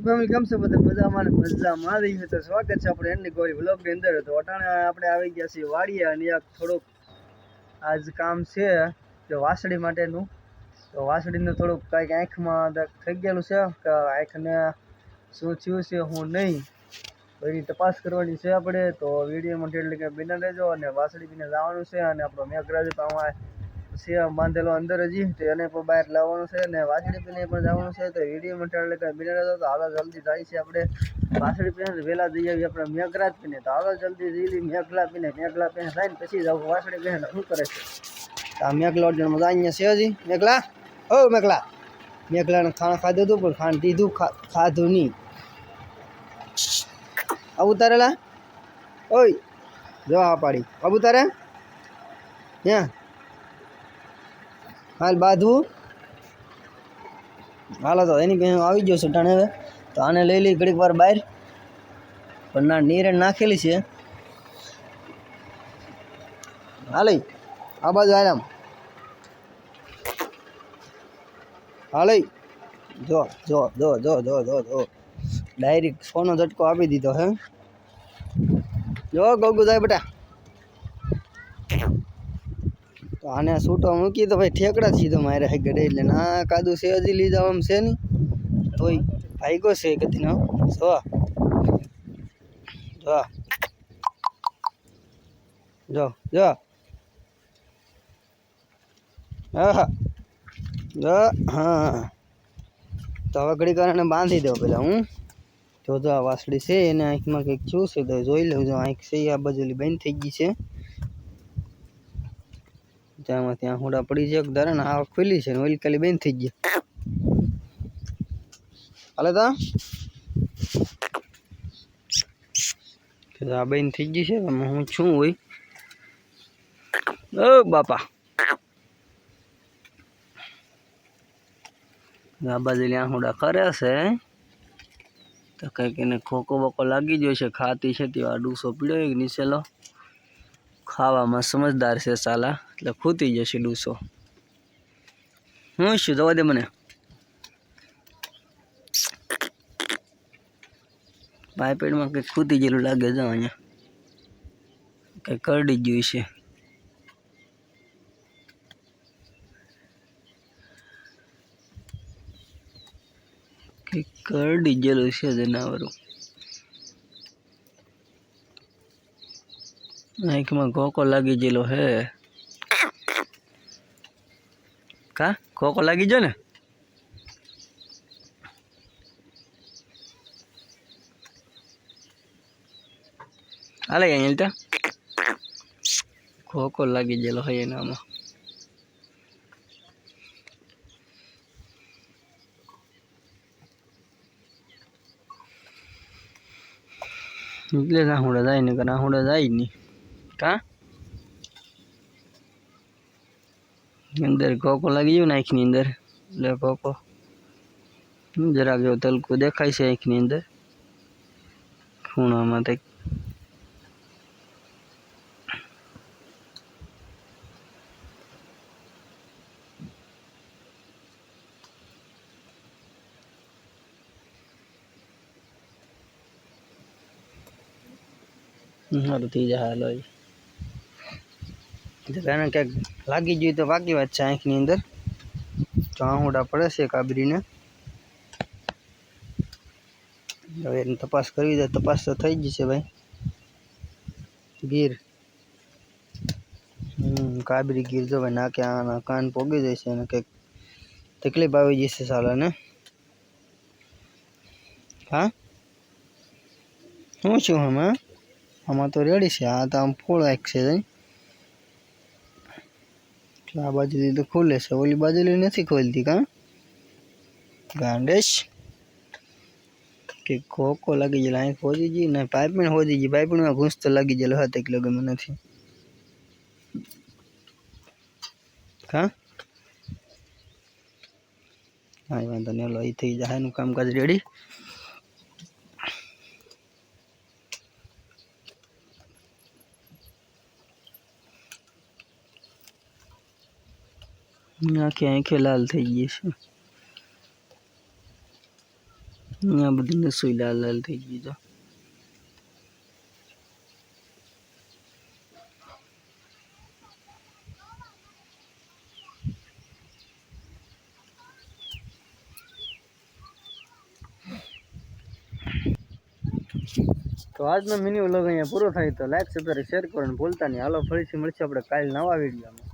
YouTube family કેમ બધા મજામાં ને મજામાં? આવી છે. તો સ્વાગત છે આપણે એની ગોરી વ્લોગની અંદર. તો અટાણે આપણે આવી ગયા છીએ વાડીએ અને એક થોડુંક આજ કામ છે તો વાસળી માટેનું. તો વાસળીનું થોડુંક કાંઈક આંખમાં થઈ ગયેલું છે કે આંખને શું થયું છે હું નહીં. તો એની તપાસ કરવાની છે આપણે. તો વિડીયોમાં એટલે કે બિના રહેજો અને વાસળી બીને જવાનું છે અને આપણો મેઘરાજ પાવા છે બાંધેલો અંદર હજી તો એને પણ બહાર લાવવાનું છે અને વાછડી પીને પણ જવાનું છે, તો વિડીયોમાં એટલે કાંઈ રહેજો તો હાલો જલ્દી જાય છે આપણે. વાછડી પીને વહેલા જઈ આવીએ આપણે મેઘરાજ પીને તો હાલો જલ્દી જલ્દી મેઘલા પીને મેઘલા પીને થાય ને પછી જાવ વાછડી પીને શું કરે છે. આ મેઘલા અડજણ મજા અહીંયા છે હજી મેઘલા. ઓ મેઘલા. મેઘલાને ખાણ ખાધું હતું પણ ખાણ દીધું ખાધું નહીં. તારેલા ઓય જવા પાડી. આબુ તારે ત્યાં હાલ બાંધવું. હાલો તો એની પાસે આવી ગયો છે ટાણે હવે. તો આને લઈ લઈ ઘડીક વાર બહાર. પણ ના નીરે નાખેલી છે. હાલે, આ બાજુ આરામ હાલે, જો જો જો જો જો જો જો. ડાયરેક્ટ સોનો ઝટકો આપી દીધો હે. જો ગોગુ જાય બેટા. તો આને છૂટો મૂકી તો ભાઈ ઠેકડા સીધો મારે ગડે એટલે ના કાદુ છે હજી લીધા આમ છે નહીં. તોય ભાઈગો છે કદી નો જો જો જો જો હા જો, હા. તો હવે ઘડી કારણે બાંધી દો પેલા હું જો જો આ વાસળી છે, એને આંખમાં કંઈક છું છે તો જોઈ લઉં જો આંખ છે આ બાજુલી બંધ થઈ ગઈ છે. ત્યાં હોડા પડી છે ધારે ને આ ખુલી છે ને ઓલી કાલી બેન થઈ ગયા હાલે તા. આ બેન થઈ ગઈ છે હું છું હોય ઓ બાપા. આ બાજુ આંખોડા કરે છે. તો કંઈક એને ખોકો બોકો લાગી ગયો છે, ખાતી છે, તે આ ડૂસો પીડ્યો નીચેલો ખાવામાં સમજદાર છે સાલા. એટલે ખૂતી જશે ડૂસો. હું શું જવા દે મને? પાઇપેડમાં કંઈક ખૂતી જેલું લાગે છે અહીંયા. કંઈક કરડી ગયું છે. કંઈક કરડી ગયેલું છે જનાવરું આંખમાં કોકો લાગી ગયેલો હે કા કોકો લાગી ગયો ને હાલે અહીંયા કોકો લાગી ગયેલો હોય એનામાં એટલે રાહુડા જાય ને રાહુડા જાય નહીં કા અંદર કોકો લાગી ગયો ને આંખની અંદર એટલે કોકો જરાક જો તલકું દેખાય છે આંખની અંદર ખૂણામાં તે સારું થઈ જાય હાલો એને ક્યાંક લાગી ગયું તો વાગી વાત છે આંખની અંદર. ચાહુડા પડે છે કાબરીને. હવે એની તપાસ કરવી તો તપાસ તો થઈ જશે ભાઈ. ગીર. હમ, કાબરી ગીર જો ભાઈ, નાકે આના કાન પોગી જાય છે અને કંઈક તકલીફ આવી જશે સાલાને. હા? શું છું આમાં? આમાં તો રેડી છે, આ તો આમ ફૂલ એક છે એટલે આ બાજુથી તો ખુલે છે. ઓલી બાજુથી નથી ખોલતી કા? ગાંડેશ? કે ખોખો લાગી ગયેલો. અહીં ખોજી ગઈ ને પાઇપિંગ ખોજી ગઈ. પાઇપિંગમાં ઘૂંસ તો લાગી ગયેલો. હતો એટલે ગમે નથી. હા હા વાંધો નહીં લો એ થઈ જાય. એનું કામકાજ રેડી આંખે આંખે લાલ થઈ ગઈ છે આ બધી નસોઈ લાલ લાલ થઈ ગઈ તો તો આજનો મિની વ્લોગ અહીંયા પૂરો થાય તો લાઈક સબસ્ક્રાઈબ શેર કરવાનું ભૂલતા નહીં. હાલો, ફરીથી મળશે આપણે કાલ નવા વિડીયોમાં